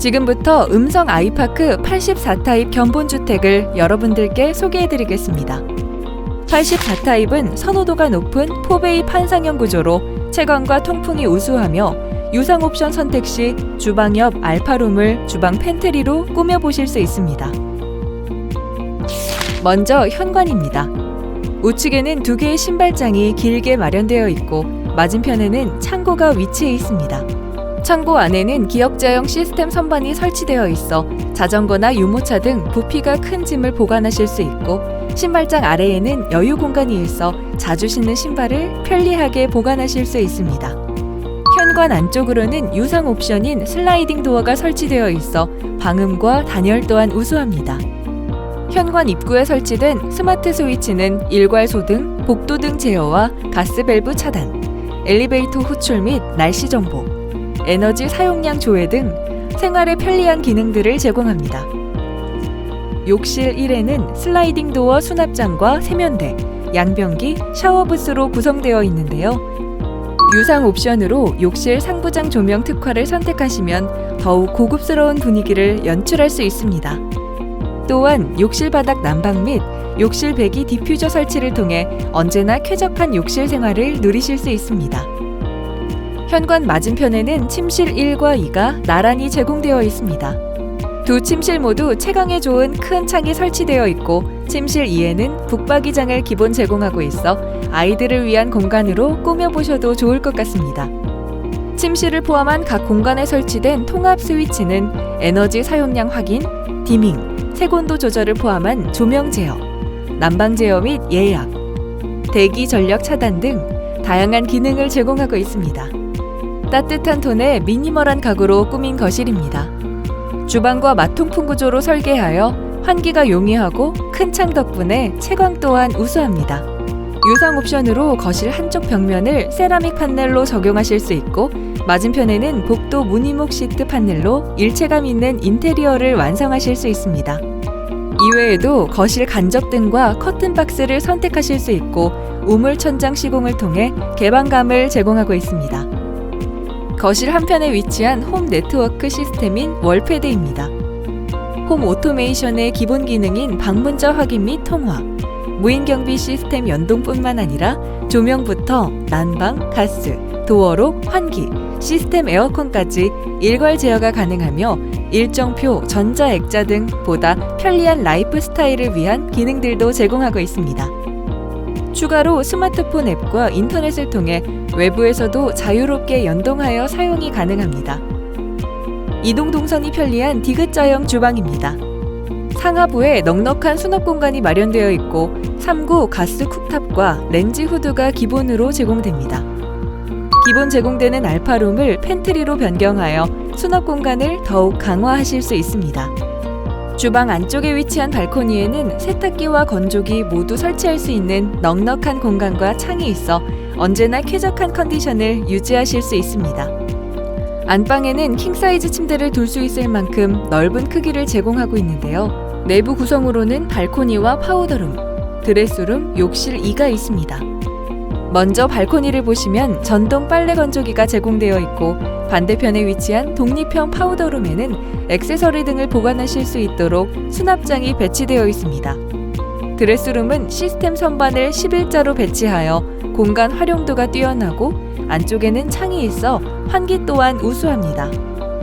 지금부터 음성 아이파크 84타입 견본주택을 여러분들께 소개해드리겠습니다. 84타입은 선호도가 높은 포베이 판상형 구조로 채광과 통풍이 우수하며 유상 옵션 선택 시 주방 옆 알파룸을 주방 팬트리로 꾸며보실 수 있습니다. 먼저 현관입니다. 우측에는 두 개의 신발장이 길게 마련되어 있고 맞은편에는 창고가 위치해 있습니다. 창고 안에는 기역자형 시스템 선반이 설치되어 있어 자전거나 유모차 등 부피가 큰 짐을 보관하실 수 있고 신발장 아래에는 여유 공간이 있어 자주 신는 신발을 편리하게 보관하실 수 있습니다. 현관 안쪽으로는 유상 옵션인 슬라이딩 도어가 설치되어 있어 방음과 단열 또한 우수합니다. 현관 입구에 설치된 스마트 스위치는 일괄 소등, 복도 등 제어와 가스 밸브 차단, 엘리베이터 호출 및 날씨 정보, 에너지 사용량 조회 등 생활에 편리한 기능들을 제공합니다. 욕실 1에는 슬라이딩 도어 수납장과 세면대, 양변기, 샤워 부스로 구성되어 있는데요. 유상 옵션으로 욕실 상부장 조명 특화를 선택하시면 더욱 고급스러운 분위기를 연출할 수 있습니다. 또한 욕실 바닥 난방 및 욕실 배기 디퓨저 설치를 통해 언제나 쾌적한 욕실 생활을 누리실 수 있습니다. 현관 맞은편에는 침실 1과 2가 나란히 제공되어 있습니다. 두 침실 모두 채광에 좋은 큰 창이 설치되어 있고 침실 2에는 북박이장을 기본 제공하고 있어 아이들을 위한 공간으로 꾸며보셔도 좋을 것 같습니다. 침실을 포함한 각 공간에 설치된 통합 스위치는 에너지 사용량 확인, 디밍, 색온도 조절을 포함한 조명 제어, 난방 제어 및 예약, 대기 전력 차단 등 다양한 기능을 제공하고 있습니다. 따뜻한 톤의 미니멀한 가구로 꾸민 거실입니다. 주방과 마통풍 구조로 설계하여 환기가 용이하고 큰 창 덕분에 채광 또한 우수합니다. 유상 옵션으로 거실 한쪽 벽면을 세라믹 판넬로 적용하실 수 있고 맞은편에는 복도 무늬목 시트 판넬로 일체감 있는 인테리어를 완성하실 수 있습니다. 이외에도 거실 간접등과 커튼 박스를 선택하실 수 있고 우물 천장 시공을 통해 개방감을 제공하고 있습니다. 거실 한편에 위치한 홈 네트워크 시스템인 월패드입니다. 홈 오토메이션의 기본 기능인 방문자 확인 및 통화, 무인 경비 시스템 연동뿐만 아니라 조명부터 난방, 가스, 도어로 환기, 시스템 에어컨까지 일괄 제어가 가능하며 일정표, 전자 액자 등 보다 편리한 라이프 스타일을 위한 기능들도 제공하고 있습니다. 추가로 스마트폰 앱과 인터넷을 통해 외부에서도 자유롭게 연동하여 사용이 가능합니다. 이동 동선이 편리한 디귿자형 주방입니다. 상하부에 넉넉한 수납 공간이 마련되어 있고 3구 가스 쿡탑과 렌즈 후드가 기본으로 제공됩니다. 기본 제공되는 알파룸을 팬트리로 변경하여 수납 공간을 더욱 강화하실 수 있습니다. 주방 안쪽에 위치한 발코니에는 세탁기와 건조기 모두 설치할 수 있는 넉넉한 공간과 창이 있어 언제나 쾌적한 컨디션을 유지하실 수 있습니다. 안방에는 킹사이즈 침대를 둘 수 있을 만큼 넓은 크기를 제공하고 있는데요. 내부 구성으로는 발코니와 파우더룸, 드레스룸, 욕실 2가 있습니다. 먼저 발코니를 보시면 전동 빨래 건조기가 제공되어 있고 반대편에 위치한 독립형 파우더룸에는 액세서리 등을 보관하실 수 있도록 수납장이 배치되어 있습니다. 드레스룸은 시스템 선반을 11자로 배치하여 공간 활용도가 뛰어나고 안쪽에는 창이 있어 환기 또한 우수합니다.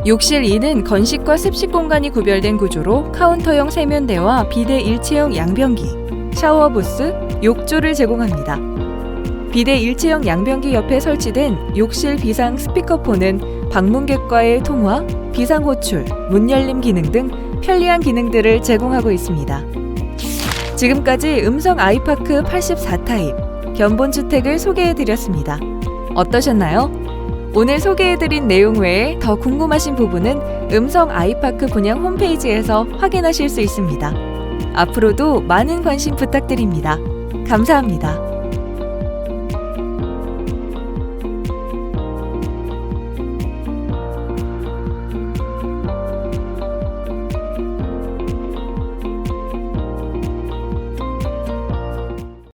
욕실 2는 건식과 습식 공간이 구별된 구조로 카운터형 세면대와 비대 일체형 양변기, 샤워부스, 욕조를 제공합니다. 비대 일체형 양변기 옆에 설치된 욕실 비상 스피커폰은 방문객과의 통화, 비상 호출, 문 열림 기능 등 편리한 기능들을 제공하고 있습니다. 지금까지 음성 아이파크 84타입 견본 주택을 소개해 드렸습니다. 어떠셨나요? 오늘 소개해 드린 내용 외에 더 궁금하신 부분은 음성 아이파크 분양 홈페이지에서 확인하실 수 있습니다. 앞으로도 많은 관심 부탁드립니다. 감사합니다.